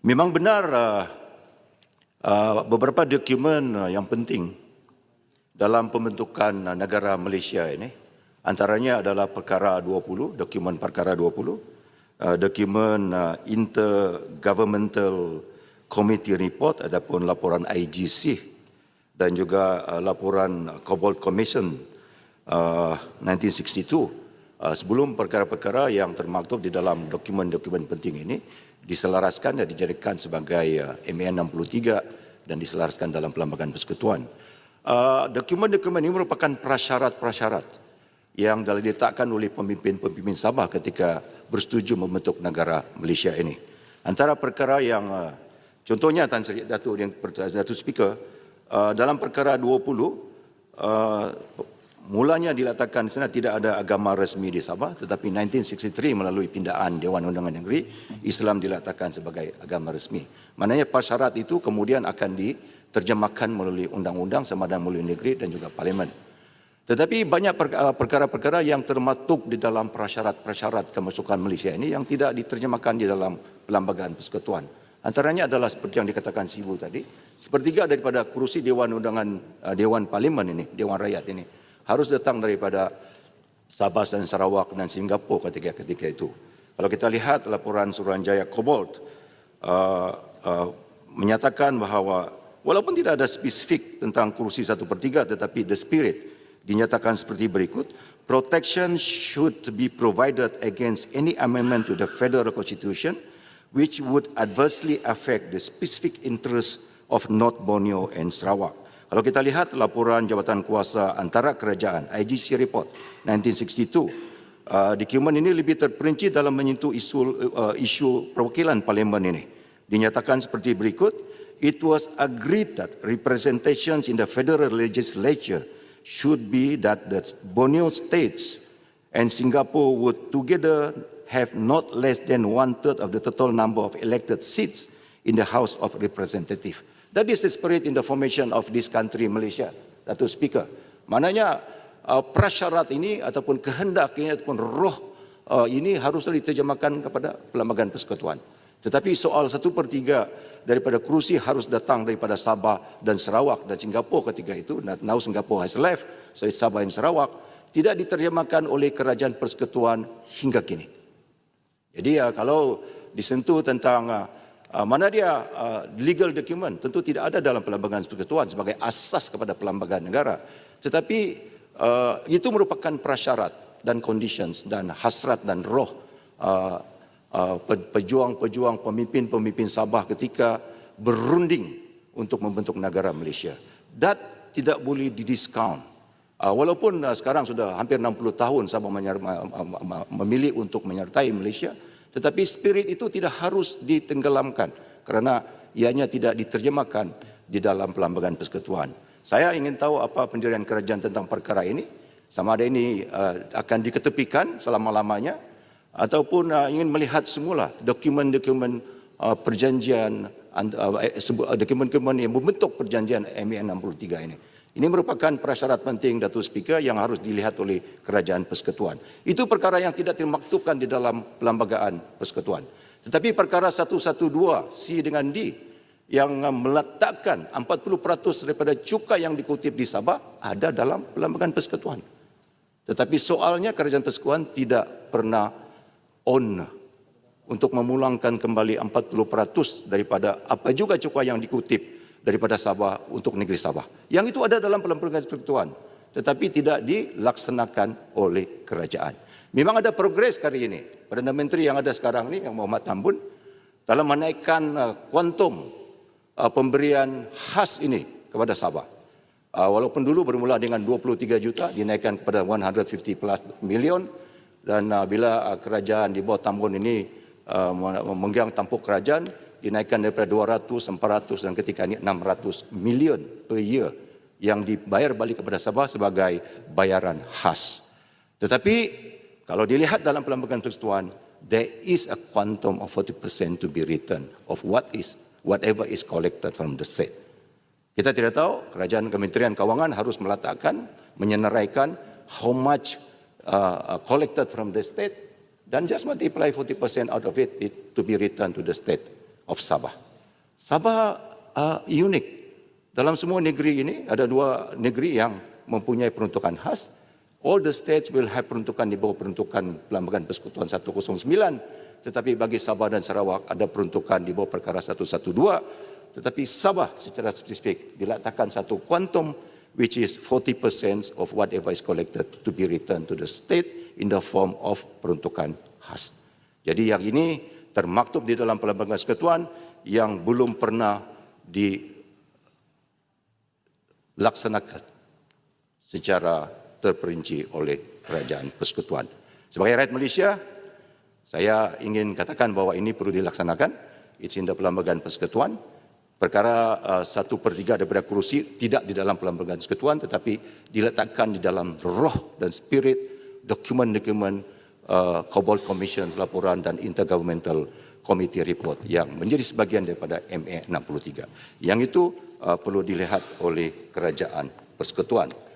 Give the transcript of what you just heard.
Memang benar uh, uh, beberapa dokumen uh, yang penting dalam pembentukan uh, negara Malaysia ini. Antaranya adalah perkara 20, dokumen perkara 20, uh, dokumen uh, intergovernmental committee report adapun laporan IGC dan juga uh, laporan Cobalt Commission uh, 1962 Uh, sebelum perkara-perkara yang termaktub di dalam dokumen-dokumen penting ini diselaraskan dan dijadikan sebagai uh, MAN 63 dan diselaraskan dalam Perlembagaan Persekutuan. Uh, dokumen-dokumen ini merupakan prasyarat-prasyarat yang telah diletakkan oleh pemimpin-pemimpin Sabah ketika bersetuju membentuk negara Malaysia ini. Antara perkara yang uh, contohnya Tan Sri Datuk yang Datuk Speaker dalam perkara 20 uh, mulanya diletakkan di sana tidak ada agama resmi di Sabah tetapi 1963 melalui pindaan Dewan Undangan Negeri Islam diletakkan sebagai agama resmi. Maknanya pasyarat itu kemudian akan diterjemahkan melalui undang-undang sama ada melalui negeri dan juga parlimen. Tetapi banyak uh, perkara-perkara yang termaktub di dalam prasyarat-prasyarat kemasukan Malaysia ini yang tidak diterjemahkan di dalam Perlembagaan Persekutuan. Antaranya adalah seperti yang dikatakan Sibu tadi, sepertiga daripada kerusi Dewan Undangan uh, Dewan Parlimen ini, Dewan Rakyat ini harus datang daripada Sabah dan Sarawak dan Singapura ketika-ketika itu. Kalau kita lihat laporan Suruhanjaya Cobalt uh, uh, menyatakan bahawa walaupun tidak ada spesifik tentang kursi satu per tiga tetapi the spirit dinyatakan seperti berikut. Protection should be provided against any amendment to the federal constitution which would adversely affect the specific interests of North Borneo and Sarawak. Kalau kita lihat laporan jabatan kuasa antara kerajaan, IGC Report 1962, uh, dokumen ini lebih terperinci dalam menyentuh isu, uh, isu perwakilan parlimen ini. Dinyatakan seperti berikut, it was agreed that representations in the federal legislature should be that the Borneo states and Singapore would together have not less than one-third of the total number of elected seats in the House of Representatives. That is the spirit in the formation of this country, Malaysia, Datuk Speaker. Maknanya uh, prasyarat ini ataupun kehendak ini ataupun roh uh, ini haruslah diterjemahkan kepada Perlembagaan Persekutuan. Tetapi soal satu per tiga daripada kerusi harus datang daripada Sabah dan Sarawak dan Singapura ketika itu. Now Singapore has left, so it's Sabah dan Sarawak. Tidak diterjemahkan oleh Kerajaan Persekutuan hingga kini. Jadi uh, kalau disentuh tentang uh, Uh, mana dia uh, legal document? Tentu tidak ada dalam perlembagaan persekutuan sebagai asas kepada perlembagaan negara. Tetapi uh, itu merupakan prasyarat dan conditions dan hasrat dan roh uh, uh, pejuang-pejuang pemimpin-pemimpin Sabah ketika berunding untuk membentuk negara Malaysia. Dat tidak boleh didiskount uh, walaupun uh, sekarang sudah hampir 60 tahun Sabah memilih untuk menyertai Malaysia tetapi spirit itu tidak harus ditenggelamkan kerana ianya tidak diterjemahkan di dalam pelambangan persekutuan. Saya ingin tahu apa pendirian kerajaan tentang perkara ini. Sama ada ini uh, akan diketepikan selama-lamanya ataupun uh, ingin melihat semula dokumen-dokumen uh, perjanjian dokumen-dokumen yang membentuk perjanjian MAN 63 ini. Ini merupakan prasyarat penting Datuk Speaker yang harus dilihat oleh kerajaan persekutuan. Itu perkara yang tidak dimaktubkan di dalam pelambagaan persekutuan. Tetapi perkara 112 C dengan D yang meletakkan 40% daripada cukai yang dikutip di Sabah ada dalam pelambagaan persekutuan. Tetapi soalnya kerajaan persekutuan tidak pernah on untuk memulangkan kembali 40% daripada apa juga cukai yang dikutip daripada Sabah untuk negeri Sabah. Yang itu ada dalam pelampiran persekutuan tetapi tidak dilaksanakan oleh kerajaan. Memang ada progres kali ini. Perdana Menteri yang ada sekarang ini yang Muhammad Tambun dalam menaikkan uh, kuantum uh, pemberian khas ini kepada Sabah. Uh, walaupun dulu bermula dengan 23 juta dinaikkan kepada 150 plus million dan bila kerajaan di bawah Tambun ini memegang tampuk kerajaan dinaikkan daripada 200, 400 dan ketika ini 600 million per year yang dibayar balik kepada Sabah sebagai bayaran khas. Tetapi kalau dilihat dalam pelambagan persekutuan, there is a quantum of 40% to be written of what is whatever is collected from the state. Kita tidak tahu kerajaan Kementerian Keuangan harus meletakkan menyenaraikan how much uh, collected from the state dan just multiply 40% out of it, it to be returned to the state of Sabah. Sabah uh, unik. Dalam semua negeri ini ada dua negeri yang mempunyai peruntukan khas. All the states will have peruntukan di bawah peruntukan Pelambangan Persekutuan 109. Tetapi bagi Sabah dan Sarawak ada peruntukan di bawah perkara 112. Tetapi Sabah secara spesifik diletakkan satu kuantum which is 40% of whatever is collected to be returned to the state in the form of peruntukan khas. Jadi yang ini termaktub di dalam Pelambangan Persekutuan yang belum pernah dilaksanakan secara terperinci oleh Kerajaan Persekutuan. Sebagai rakyat Malaysia, saya ingin katakan bahawa ini perlu dilaksanakan. It's in the Pelambangan Persekutuan. Perkara uh, satu per tiga daripada kerusi tidak di dalam Pelambangan Persekutuan tetapi diletakkan di dalam roh dan spirit dokumen-dokumen uh, Cobalt Commission laporan dan Intergovernmental Committee Report yang menjadi sebahagian daripada MA 63. Yang itu uh, perlu dilihat oleh Kerajaan Persekutuan.